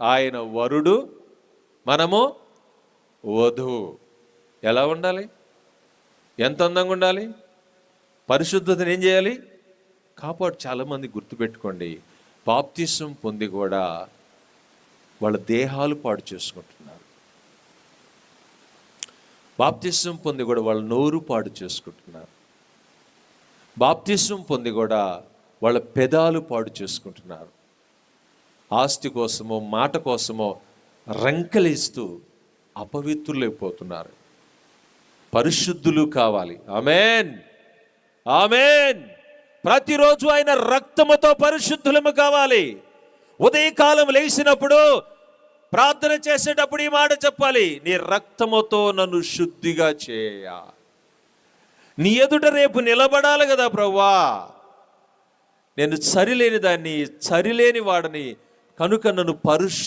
ఆయన వరుడు మనము వధువు. ఎలా ఉండాలి? ఎంత అందంగా ఉండాలి? పరిశుద్ధతను ఏం చేయాలి? కాపాడు. చాలామంది గుర్తుపెట్టుకోండి బాప్తిసం పొంది కూడా వాళ్ళ దేహాలు పాడు చేసుకుంటున్నారు. బాప్తిసం పొంది కూడా వాళ్ళ నోరు పాడు చేసుకుంటున్నారు. బాప్తిసం పొంది కూడా వాళ్ళ పెదాలు పాడు చేసుకుంటున్నారు. ఆస్తి కోసమో మాట కోసమో రంకలిస్తూ అపవిత్రులైపోతున్నారు. పరిశుద్ధులు కావాలి. ఆమెన్. ఆమెన్. ప్రతిరోజు ఆయన రక్తముతో పరిశుద్ధులము కావాలి. ఉదయకాలం లేచినప్పుడు ప్రార్థన చేసేటప్పుడు ఈ మాట చెప్పాలి. నీ రక్తముతో నన్ను శుద్ధిగా చేయ. నీ ఎదుట రేపు నిలబడాలి కదా ప్రవ్వా. నేను సరిలేని దాన్ని సరిలేని వాడని కనుక నన్ను పరిశు